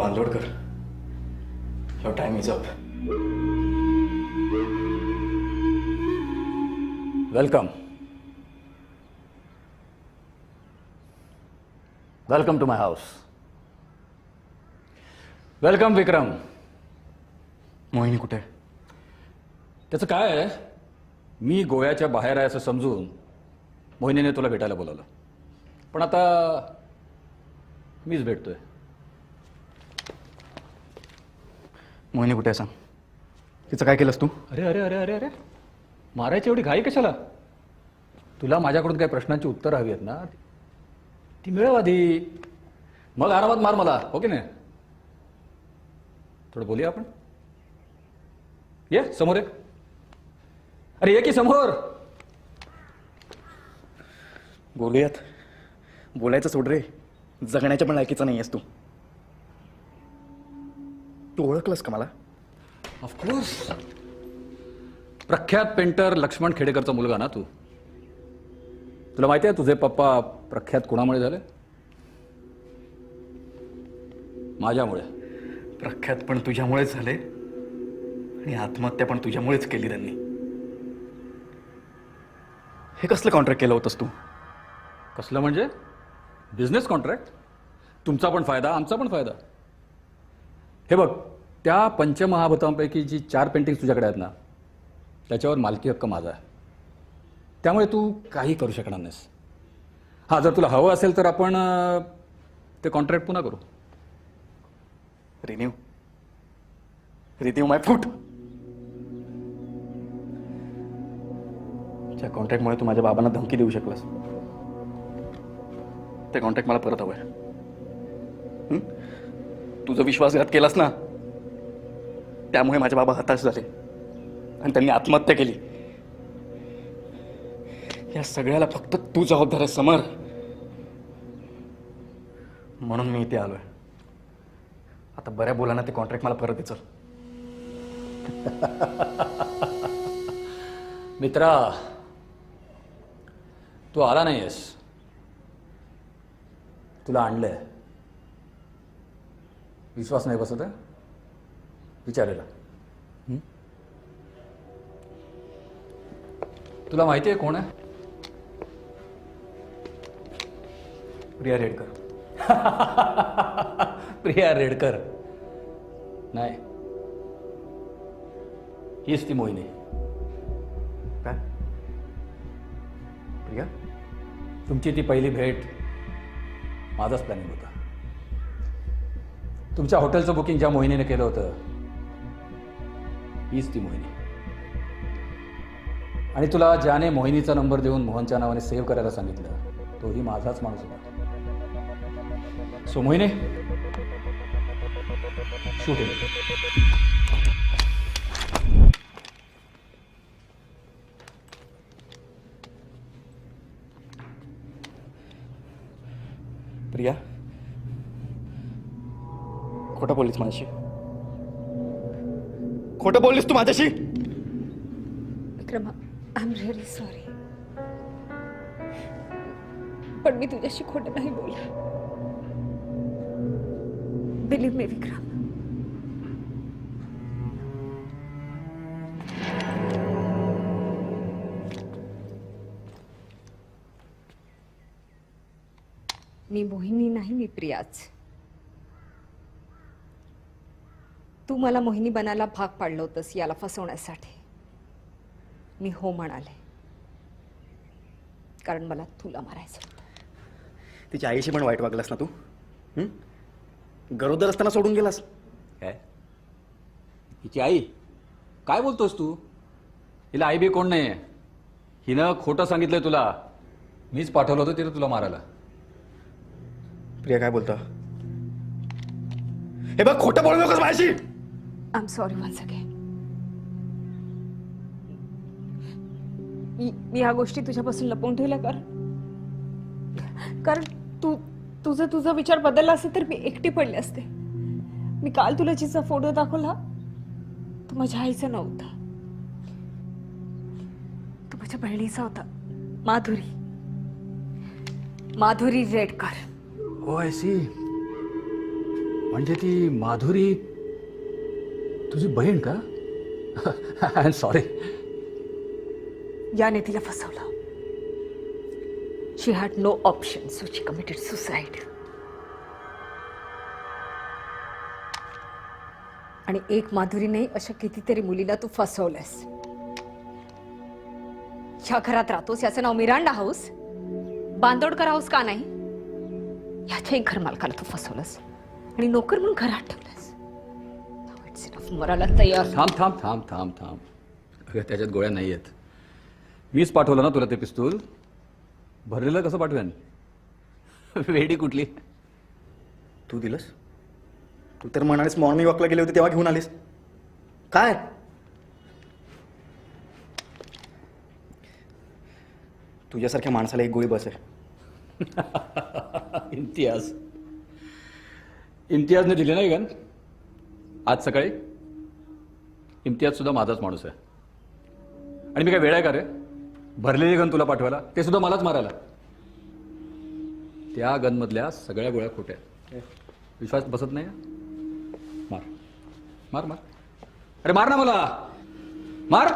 Bandodkar your time is up welcome welcome to my house welcome Vikram Mohini कुठे? आहे? त्याचं काय आहे? मी गोव्याच्या बाहेर आहे असं समजून मोहिनीने तुला भेटायला बोलावलं. पण आता मीच भेटतोय. मोहिनी कुठे आहे सांग. तिचं काय केलंस तू? अरे अरे अरे अरे अरे. मारायची एवढी घाई कशाला? तुला माझ्याकडून काही प्रश्नांची उत्तरं हवी आहेत ना? ती मिळव आधी. मग आरामात मार मला हो की नाही? थोडं बोलूया आपण? ये समोर ये. अरे ये की समोर. बोलूयात. बोलायचं सोड रे. जगण्याच्या पण लायकीचा नाही आहेस तू. तू ओळखलंस का मला? ऑफकोर्स प्रख्यात पेंटर लक्ष्मण खेडेकरचा मुलगा ना तू? तुला माहिती आहे तुझे पप्पा प्रख्यात कुणामुळे झाले? माझ्यामुळे. प्रख्यात पण तुझ्यामुळेच झाले आणि आत्महत्या पण तुझ्यामुळेच केली त्यांनी. हे कसलं कॉन्ट्रॅक्ट केलं होतंस तू? कसलं म्हणजे? बिझनेस कॉन्ट्रॅक्ट तुमचा पण फायदा आमचा पण फायदा. हे बघ त्या पंचमहाभूतांपैकी जी चार पेंटिंग्स तुझ्याकडे आहेत ना त्याच्यावर मालकी हक्क माझा आहे. त्यामुळे तू काही करू शकणार नाहीस. हां जर तुला हवं असेल तर आपण अं, ते कॉन्ट्रॅक्ट पुन्हा करू. रिन्यू रिन्यू माय फूट त्या कॉन्ट्रॅक्टमुळे तू माझ्या बाबांना धमकी देऊ शकलास ते कॉन्ट्रॅक्ट मला परत हवंय. आहे तुझा विश्वासघात केलास ना त्यामुळे माझे बाबा हताश झाले. आणि त्यांनी आत्महत्या केली. या सगळ्याला फक्त तू जबाबदार आहे समर. म्हणून मी इथे आलोय. आता बऱ्या बोलाना ते कॉन्ट्रॅक्ट मला परत दे मित्रा तू आला नाही तुला आणलंय. विश्वास नाही बसत आहे विचारायला. हं? तुला माहिती आहे कोण आहे? प्रिया रेडकर. प्रिया रेडकर. नाही. हीच ती मोहिनी. काय? प्रिया? तुमची ती पहिली भेट माझाच प्लॅनिंग होता. तुमच्या हॉटेलचं बुकिंग ज्या मोहिनीने केलं होतं हीच ती मोहिनी. आणि तुला ज्याने मोहिनीचा नंबर देऊन मोहनच्या नावाने सेव्ह करायला सांगितलं तोही माझाच माणूस होता. So Mohini shooting Priya? खोटं बोललीस माझ्याशी. खोटं बोललीस तू माझ्याशी? Vikram I am really sorry पण मी तुझ्याशी खोटं नाही बोलले बिलीव्ह मी विक्रम. मी मोहिनी नाही मी प्रियाच. तू मला मोहिनी बनायला भाग पाडलं होतंस याला फसवण्यासाठी. मी हो म्हणाले. कारण मला तुला मारायचं होतं. तिच्या आईशी पण वाईट वागलास ना तू? हं? गरोदर असताना सोडून गेलास. काय? हिची आई? काय बोलतोस तू? हिला आई बी कोण नाही आहे हिनं खोटं सांगितलंय तुला. मीच पाठवलं होतं तिला तुला मारायला. प्रिया काय बोलता? हे बघ खोटं बोलू नकोस माझ्याशी. I am sorry once again मी मी ह्या गोष्टी तुझ्यापासून लपवून ठेवल्या कारण कारण तू तुझं तुझा विचार बदलला असेल तर मी एकटी पडले असते. मी काल तुला जिचा फोटो दाखवला तो माझ्या आईचा नव्हता. तो माझ्या बहिणीचा होता माधुरी. माधुरी रेडकर. हो आय सी. म्हणजे ती माधुरी तुझी बहीण का? आय एम सॉरी याने तिला फसवलं. She had no option so she committed suicide आणि एक माधुरी नाही अशा कितीतरी मुलीला तू फसवलंस ह्या घरात राहतोस याचं नाव मिरांडा हाऊस. बांदोडकर हाऊस का नाही? ह्याच्याही घर मालकाला तू फसवलंस. आणि नोकर म्हणून घरात ठेवलंस मराला तयार. थांब थांब थांब थांब थांब. अगं त्याच्यात गोळ्या नाही आहेत. मीच पाठवलं ना तुला ते पिस्तूल? भरलेलं कसं पाठवेन? वेडी कुठली? तू दिलंस? तू तर म्हणालीस मॉर्निंग वॉकला गेले होते तेव्हा घेऊन आलीस. काय? तुझ्यासारख्या माणसाला एक गोळी बस आहे इम्तियाज. इम्तियाजने दिली नाही गन आज सकाळी? इम्तियाजसुद्धा माझाच माणूस आहे. आणि मी काय वेळ आहे का रे? भरलेली गन तुला पाठवायला? ते सुद्धा मलाच मारायला. त्या गनमधल्या सगळ्या गोळ्या खोट्या विश्वास बसत नाही मार. मार मार. अरे मार ना मला. मार.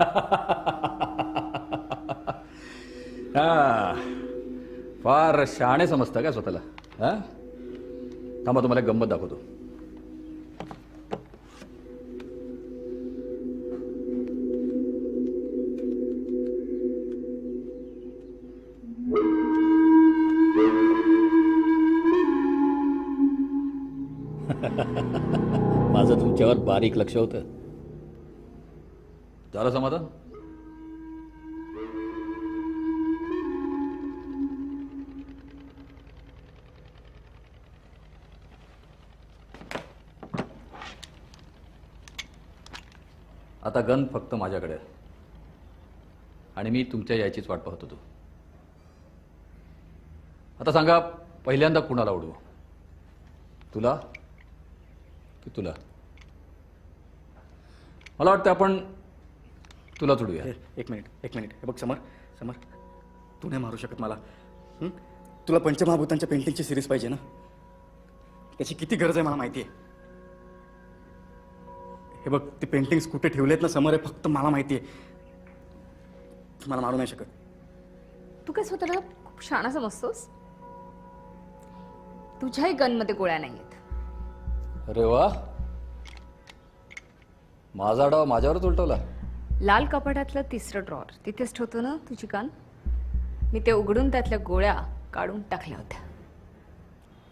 हा. फार शहाणे समजता का स्वतःला? हा? थांबा तुम्हाला गंमत दाखवतो. माझं तुमच्यावर बारीक लक्ष होतं. झालं समाधान? आता गन फक्त माझ्याकडे. आणि मी तुमच्या यायचीच वाट पाहत होतो. आता सांगा पहिल्यांदा कुणाला ओढू? तुला? की तुला? मला वाटतं आपण तुलाच उडूया ए, एक मिनिट एक मिनिट. हे बघ समर समर. तू नाही मारू शकत मला. हं? तुला पंचमहाभूतांच्या पेंटिंगची सिरीज पाहिजे ना? त्याची किती गरज आहे मला माहिती आहे हे बघ ते पेंटिंग्स कुठे ठेवलेत ना समोर आहे फक्त मला माहिती आहे तू मला मारू नाही शकत. तू काय स्वतःला खूप शाणा समजतोस तुझ्याही गनमध्ये गोळ्या नाही आहेत अरे वा. माझा डाव माझ्यावरच उलटवला. लाल कपाटातलं तिसरं ड्रॉर तिथेच ठेवतो ना तुझी कान? मी ते उघडून त्यातल्या गोळ्या काढून टाकल्या होत्या.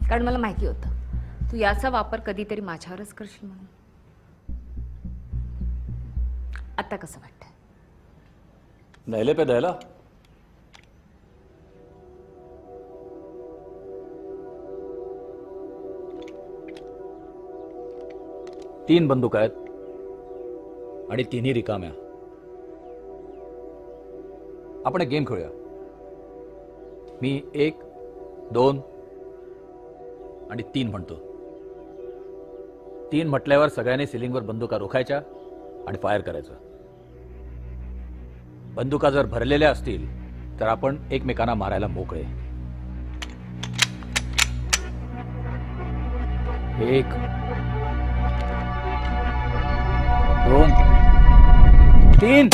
कारण मला माहिती होतं तू याचा वापर कधीतरी माझ्यावरच करशील म्हणून. आता कसं वाटतंय? न्यायले पे द्यायला तीन बंदूक आहेत आणि तिन्ही रिकाम्या. आपण एक गेम खेळूया. मी एक दोन आणि तीन म्हणतो. तीन म्हटल्यावर सगळ्यांनी सिलिंगवर बंदुका रोखायच्या आणि फायर करायचं. बंदुका जर भरलेल्या असतील तर आपण एकमेकांना मारायला मोकळे. एक दोन तीन